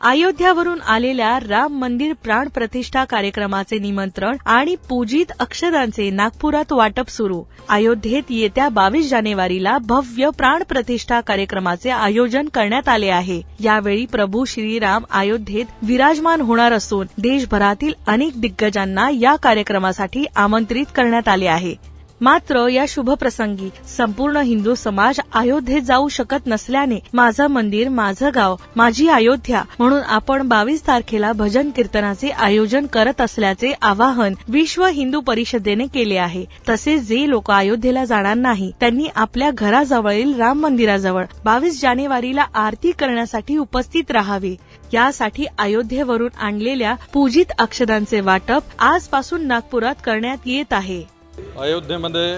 अयोध्यावरून आलेल्या राम मंदिर प्राण प्रतिष्ठा कार्यक्रमाचे निमंत्रण आणि पूजित अक्षरांचे नागपुरात वाटप सुरू. अयोध्येत येत्या बावीस जानेवारीला भव्य प्राण प्रतिष्ठा कार्यक्रमाचे आयोजन करण्यात आले आहे. यावेळी प्रभू श्रीराम अयोध्येत विराजमान होणार असून देशभरातील अनेक दिग्गजांना या कार्यक्रमासाठी आमंत्रित करण्यात आले आहे. मात्र या शुभप्रसंगी संपूर्ण हिंदू समाज अयोध्येत जाऊ शकत नसल्याने माझं मंदिर माझं गाव माझी अयोध्या म्हणून आपण बावीस तारखेला भजन कीर्तनाचे आयोजन करत असल्याचे आवाहन विश्व हिंदू परिषदेने केले आहे. तसेच जे लोक अयोध्येला जाणार नाही त्यांनी आपल्या घराजवळील राम मंदिराजवळ बावीस जानेवारीला आरती करण्यासाठी उपस्थित राहावे. यासाठी अयोध्येवरून आणलेल्या पूजित अक्षदांचे वाटप आजपासून नागपुरात करण्यात येत आहे. अयोध्येमध्ये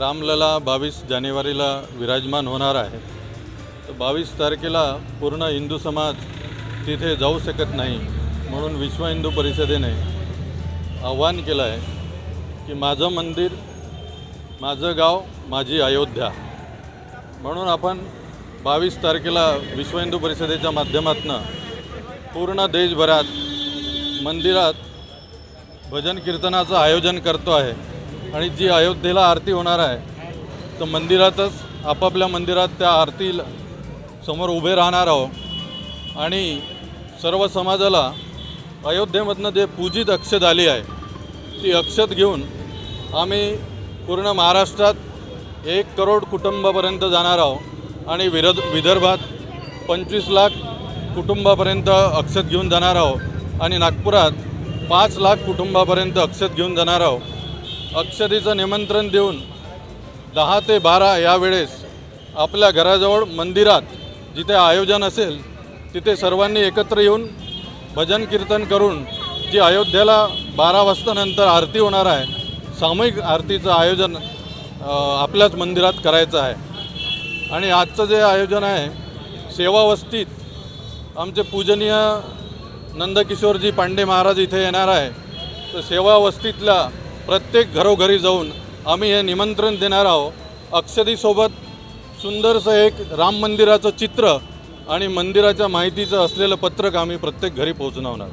रामलला बावीस जानेवारीला विराजमान होणार आहे. तर बावीस तारखेला पूर्ण हिंदू समाज तिथे जाऊ शकत नाही म्हणून विश्व हिंदू परिषदेने आव्हान केलं आहे की माझं मंदिर माझं गाव माझी अयोध्या. म्हणून आपण बावीस तारखेला विश्व हिंदू परिषदेच्या माध्यमातून पूर्ण देशभरात मंदिरात भजन कीर्तनाचं आयोजन करतो आहे. आणि जी अयोध्येला आरती होणार आहे तर मंदिरातच आपापल्या मंदिरात त्या आरती समोर उभे राहणार आहोत. आणि सर्व समाजाला अयोध्येमधनं जे पूजित अक्षत आली आहे ती अक्षत घेऊन आम्ही पूर्ण महाराष्ट्रात एक करोड कुटुंबापर्यंत जाणार आहोत. आणि विरद विदर्भात पंचवीस लाख कुटुंबापर्यंत अक्षत घेऊन जाणार आहोत. आणि नागपुरात पाच लाख कुटुंबापर्यंत अक्षत घेऊन जाणार आहोत. अक्षरीचं निमंत्रण देऊन दहा ते बारा या वेळेस आपल्या घराजवळ मंदिरात जिथे आयोजन असेल तिथे सर्वांनी एकत्र येऊन भजन कीर्तन करून जी अयोध्येला बारा वाजतानंतर आरती होणार आहे सामूहिक आरतीचं आयोजन आपल्याच मंदिरात करायचं आहे. आणि आजचं जे आयोजन आहे सेवावस्तीत आमचे पूजनीय नंदकिशोरजी पांडे महाराज इथे येणार आहे. तर सेवावस्तीतल्या प्रत्येक घरोघरी जाऊन आम्ही हे निमंत्रण देणार आहोत. अक्षदीसोबत सुंदरसं एक राम मंदिराचं चित्र आणि मंदिराच्या माहितीचं असलेलं पत्रक आम्ही प्रत्येक घरी पोहोचवणार